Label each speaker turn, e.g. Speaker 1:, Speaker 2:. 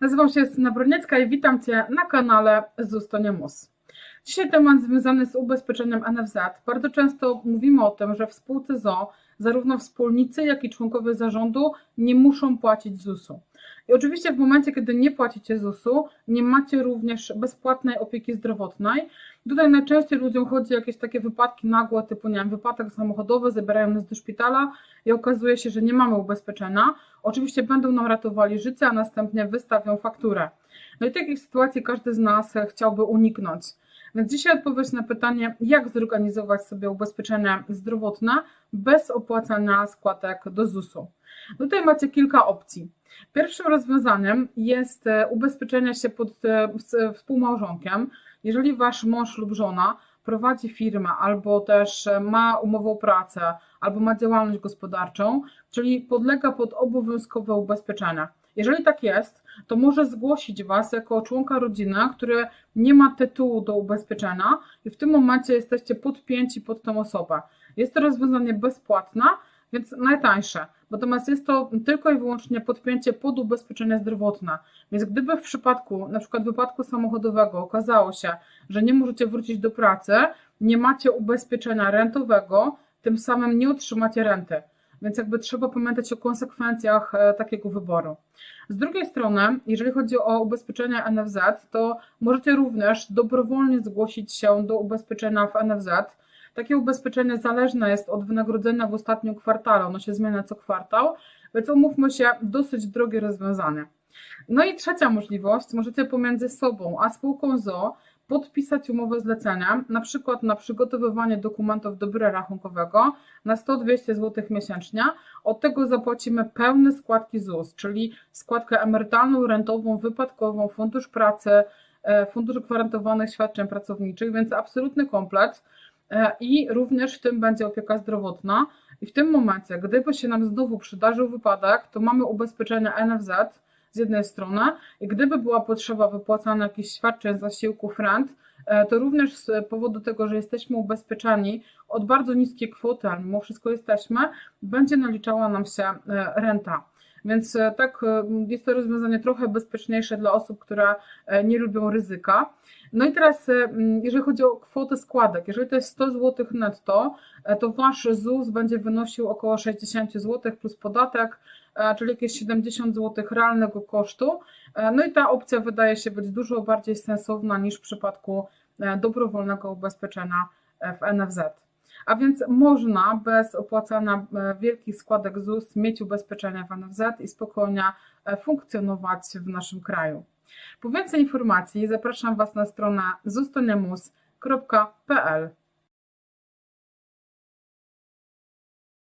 Speaker 1: Nazywam się Syna Broniecka i witam Cię na kanale Zustoniemus. Dzisiaj temat związany z ubezpieczeniem NFZ. Bardzo często mówimy o tym, że w spółce zarówno wspólnicy, jak i członkowie zarządu nie muszą płacić ZUS-u. I oczywiście w momencie, kiedy nie płacicie ZUS-u, nie macie również bezpłatnej opieki zdrowotnej. Tutaj najczęściej ludziom chodzi o jakieś takie wypadki nagłe, typu nie wiem, wypadek samochodowy, zabierają nas do szpitala i okazuje się, że nie mamy ubezpieczenia. Oczywiście będą nam ratowali życie, a następnie wystawią fakturę. No i takich sytuacji każdy z nas chciałby uniknąć. Więc dzisiaj odpowiedź na pytanie, jak zorganizować sobie ubezpieczenie zdrowotne bez opłacania składek do ZUS-u. Tutaj macie kilka opcji. Pierwszym rozwiązaniem jest e, ubezpieczenie się pod e, współmałżonkiem. Jeżeli wasz mąż lub żona prowadzi firmę albo też e, ma umowę o pracę, albo ma działalność gospodarczą, czyli podlega pod obowiązkowe ubezpieczenia. Jeżeli tak jest, to może zgłosić Was jako członka rodziny, który nie ma tytułu do ubezpieczenia i w tym momencie jesteście podpięci pod tą osobę. Jest to rozwiązanie bezpłatne, więc najtańsze. Natomiast jest to tylko i wyłącznie podpięcie pod ubezpieczenie zdrowotne. Więc gdyby w przypadku na przykład wypadku samochodowego okazało się, że nie możecie wrócić do pracy, nie macie ubezpieczenia rentowego, tym samym nie otrzymacie renty. Więc jakby trzeba pamiętać o konsekwencjach e, takiego wyboru. Z drugiej strony, jeżeli chodzi o ubezpieczenie NFZ, to możecie również dobrowolnie zgłosić się do ubezpieczenia w NFZ. Takie ubezpieczenie zależne jest od wynagrodzenia w ostatnim kwartale, ono się zmienia co kwartał, więc umówmy się, dosyć drogie rozwiązanie. No i trzecia możliwość, możecie pomiędzy sobą a spółką ZO podpisać umowę zlecenia, na przykład na przygotowywanie dokumentów do biura rachunkowego na 100-200 zł miesięcznie. Od tego zapłacimy pełne składki ZUS, czyli składkę emerytalną, rentową, wypadkową, fundusz pracy, e, fundusz gwarantowanych świadczeń pracowniczych, więc absolutny komplet. E, I również w tym będzie opieka zdrowotna. I w tym momencie, gdyby się nam znowu przydarzył wypadek, to mamy ubezpieczenie NFZ, z jednej strony gdyby była potrzeba wypłacania jakichś świadczeń, zasiłków, rent, e, to również z powodu tego, że jesteśmy ubezpieczani od bardzo niskiej kwoty, ale mimo wszystko jesteśmy, będzie naliczała nam się e, renta. Więc e, tak, jest to rozwiązanie trochę bezpieczniejsze dla osób, które nie lubią ryzyka. No i teraz, jeżeli chodzi o kwotę składek, jeżeli to jest 100 zł netto, to wasz ZUS będzie wynosił około 60 zł plus podatek, E, czyli jakieś 70 zł realnego kosztu. E, no i ta opcja wydaje się być dużo bardziej sensowna niż w przypadku e, dobrowolnego ubezpieczenia w NFZ. A więc można bez opłacania wielkich składek ZUS mieć ubezpieczenie w NFZ i spokojnie funkcjonować w naszym kraju. Po więcej informacji zapraszam Was na stronę zustoniemus.pl.